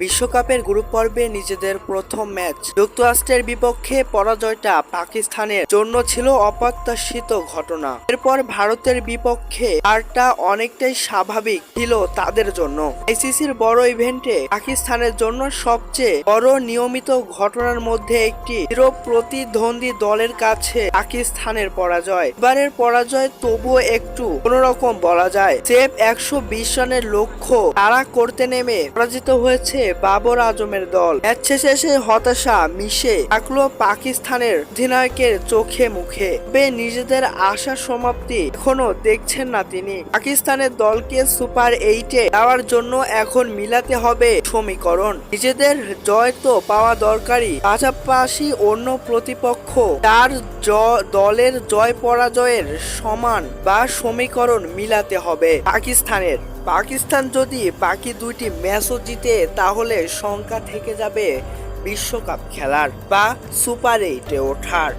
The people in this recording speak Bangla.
বিশ্বকাপের গ্রুপ পর্বে নিজেদের প্রথম ম্যাচ। যুক্তরাষ্ট্রের বিপক্ষে পরাজয়টা পাকিস্তানের জন্য ছিল অপ্রত্যাশিত ঘটনা। এরপর ভারতের বিপক্ষে হারটা অনেকটাই স্বাভাবিক ছিল তাদের জন্য। আইসিসির বড় ইভেন্টে পাকিস্তানের জন্য সবচেয়ে বড় নিয়মিত ঘটনার মধ্যে একটি চির প্রতিদ্বন্দ্বী দলের কাছে পাকিস্তানের পরাজয়। এবারের পরাজয় তবুও একটু কোনোরকম বলা যায়। সেফ একশো বিশ রানের লক্ষ্য তারা করতে নেমে পরাজিত হয়েছে বাবর আজমের দল। শেষে এসে হতাশা, মিশে থাকল পাকিস্তানের অধিনায়কের চোখে মুখে। তবে নিজেদের আশা সমাপ্তি এখনও দেখছেন না তিনি। পাকিস্তানের দলকে সুপার এইটে যাওয়ার জন্য এখন মিলাতে হবে সমীকরণ। নিজেদের জয় তো পাওয়া দরকারই। পাশাপাশি অন্য প্রতিপক্ষ তার দলের জয় পরাজয়ের সমান বা সমীকরণ মিলাতে হবে পাকিস্তানের। পাকিস্তান যদি বাকি দুইটি ম্যাচও জিতে, তাহলে শঙ্কা থেকে যাবে বিশ্বকাপ খেলার বা সুপার এইটে ওঠার।